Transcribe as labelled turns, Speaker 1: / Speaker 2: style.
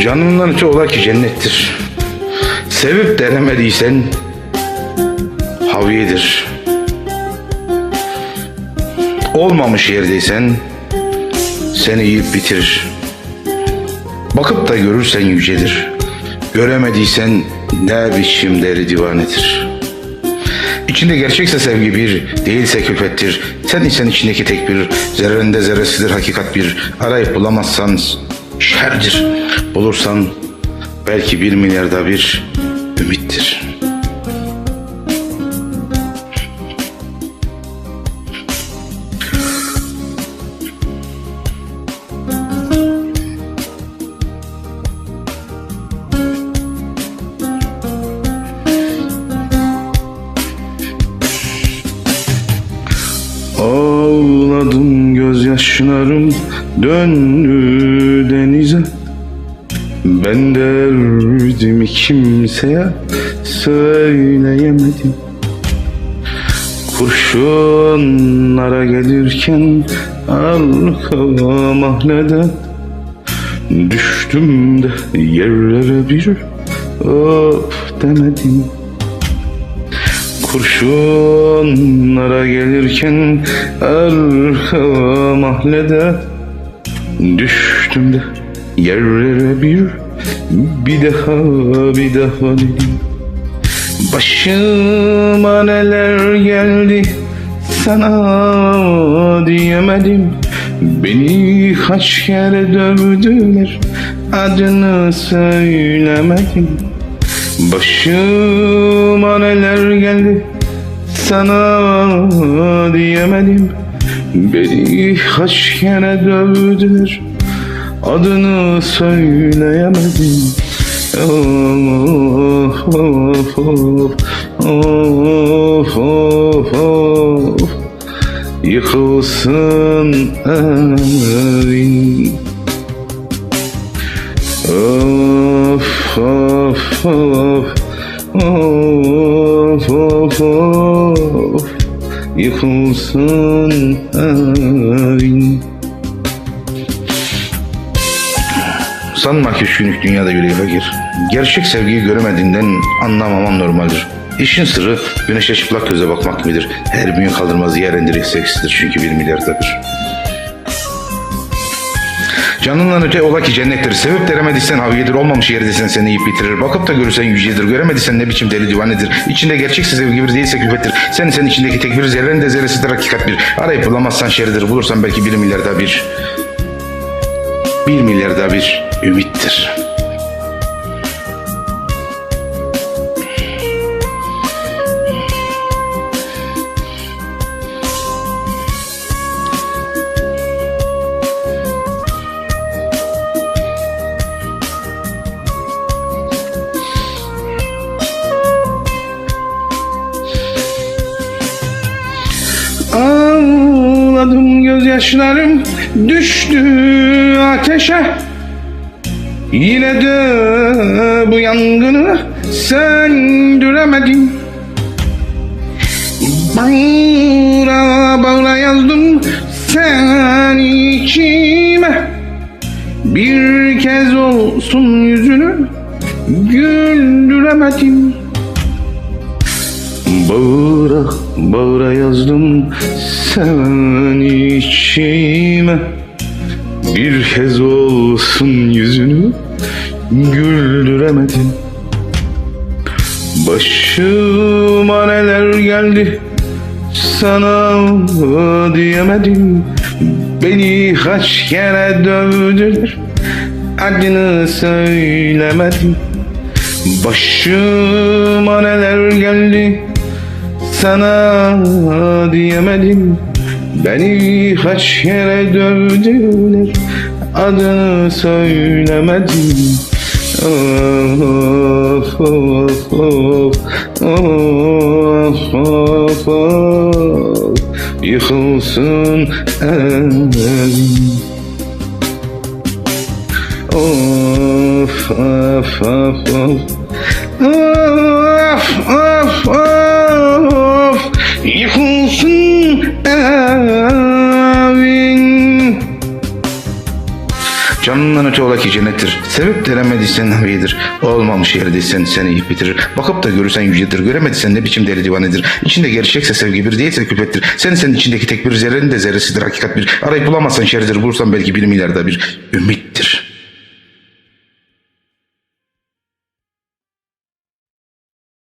Speaker 1: Canından öte ola ki cennettir. Sevip denemediysen haviyedir. Olmamış yerdeysen seni yiyip bitirir. Bakıp da görürsen yücedir. Göremediysen ne biçim deri divanedir. İçinde gerçekse sevgi bir, değilse külfettir. Sen isen içindeki tek bir, zerrende zerresidir hakikat bir. Arayıp bulamazsan şerdir. Bulursan belki bir milyarda bir ümittir. Ağladım gözyaşlarım döndü Ben derdimi kimseye söyleyemedim. Kurşunlara gelirken arka mahnede Düştüm de yerlere bir of demedim. Kurşunlara gelirken arka mahallede Düştüm de yerlere bir bir daha bir daha dedim Başıma neler geldi sana diyemedim. Beni kaç kere dövdüler adını söylemedim. Başıma neler geldi sana diyemedim. Beni kaç kere dövdüler adını söyleyemedim. Of of of of of of Yıkılsın evin Of of of of of of. Yıkılsın evin Sanma ki şu günlük dünyada yüreği fakir. Gerçek sevgiyi göremediğinden anlamaman normaldir. İşin sırrı güneşe çıplak göze bakmak gibidir. Her büyün kaldırmaz yer endirek seksidir çünkü bir milyarda bir. Canından öte ola ki cennettir. Sevip deremediysen haviyedir. Olmamış yerdesin seni yiyip bitirir. Bakıp da görürsen yücedir. Göremediysen ne biçim deli divanedir. İçinde gerçekse sevgi bir değilse külfettir. Sen sen içindeki tek bir zerrenin de zerresidir hakikat bir. Arayıp bulamazsan şeridir. Bulursan belki bir milyarda bir. Bir milyarda bir ümittir. Gözyaşlarım düştü ateşe. Yine de bu yangını söndüremedim Bağıra bağıra yazdım sen içime. Bir kez olsun yüzünü güldüremedim Bağıra bağıra yazdım sen içime Bir kez olsun yüzünü güldüremedim Başıma neler geldi sana diyemedim. Beni kaç kere dövdüler adını söylemedim. Başıma sana diyemedim. Beni kaç kere dövdüler adını söylemedim. Of of of of of of Yıkılsın evim of of Of of ola ki cennettir. Sebep denemediysen haviyedir. Olmamış yerdeysen seni bitirir. Bakıp da görürsen yücedir. Göremediysen ne biçim deli divanedir. İçinde gerçekse sevgi bir değilse külfettir. Sen senin içindeki tek bir zerrenin de zerresidir hakikat bir. Arayıp bulamazsan şerridir. Bulursan belki bir milyarda bir ümittir.